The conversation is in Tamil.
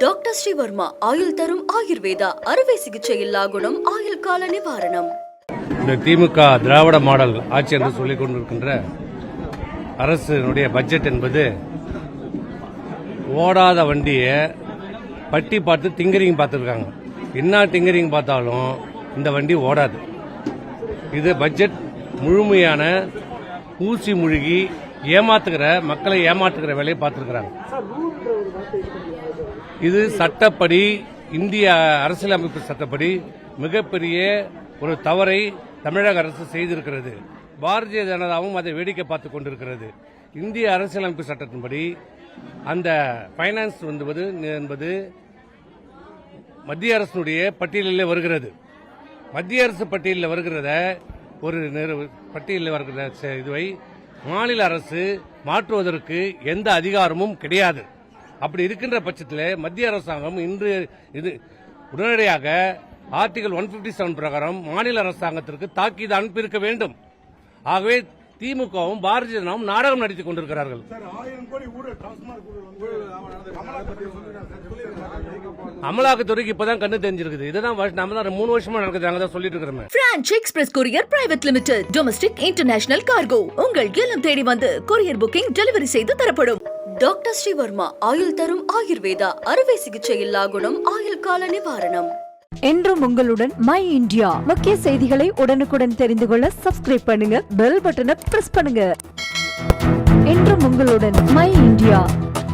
டாக்டர் ஸ்ரீவர்மா ஆயுள் தரும் ஆயுர்வேதா அறுவை சிகிச்சை இல்லா குணம் ஆயுள் கால நிவாரணம். இந்த திமுக திராவிட மாடல் ஆட்சி என்று சொல்லிக் கொண்டிருக்கின்ற அரசினுடைய பட்ஜெட் என்பது ஓடாத வண்டியை பட்டி பார்த்து திங்கரிங் பார்த்துருக்காங்க. என்ன டிங்கரிங் பார்த்தாலும் இந்த வண்டி ஓடாது. இது பட்ஜெட் முழுமையான ஊசி முழுகி ஏமாத்துகிற மக்களை ஏமாத்துகிற வேலையை பார்த்துருக்குறாங்க. இது சட்டப்படி இந்திய அரசியலமைப்பு சட்டப்படி மிகப்பெரிய ஒரு தவறை தமிழக அரசு செய்திருக்கிறது. பாரதிய ஜனதாவும் அதை வேடிக்கை பார்த்துக் கொண்டிருக்கிறது. இந்திய அரசியலமைப்பு சட்டத்தின்படி அந்த ஃபைனான்ஸ் என்பது என்பது மத்திய அரசினுடைய பட்டியலில் வருகிறது. மத்திய அரசு பட்டியலில் வருகிறத ஒரு பட்டியலில் வருகிற இதுவை மாநில அரசு மாற்றுவதற்கு எந்த அதிகாரமும் கிடையாது. அப்படி இருக்கின்ற பட்சத்தில் மத்திய அரசாங்கம் இன்று இது உடனடியாக ஆர்டிகல் ஒன் செவன் பிரகாரம் மாநில அரசாங்கத்திற்கு தாக்கீது அனுப்பியிருக்க வேண்டும். ஆகவே திமுகவும் பாரதிய ஜனதாவும் நாடகம் நடித்துக் கொண்டிருக்கிறார்கள். அமலாக்கத்துறைக்கு இப்பதான் கண்ணு தெரிஞ்சிருக்குது. இதுதான் நம்ம தான் மூணு வருஷமா நடக்குது நாங்க தான் சொல்லிட்டு இருக்கிறோமே. Branch express courier private limited domestic international cargo உங்கள் இல்லம் தேடி வந்து கொரியர் புக்கிங் டெலிவரி செய்து தரப்படும். டாக்டர் ஸ்ரீவர்மா ஆயுள் தரும் ஆயுர்வேதா அறுவை சிகிச்சை இல்லா குணம் ஆயுள் கால நிவாரணம். என்றும் உங்களுடன் மை இந்தியா. முக்கிய செய்திகளை உடனுக்குடன் தெரிந்து கொள்ள சப்ஸ்கிரைப் பண்ணுங்க பெல் பட்டனை பிரஸ் பண்ணுங்க. என்றும் உங்களுடன் மை இந்தியா.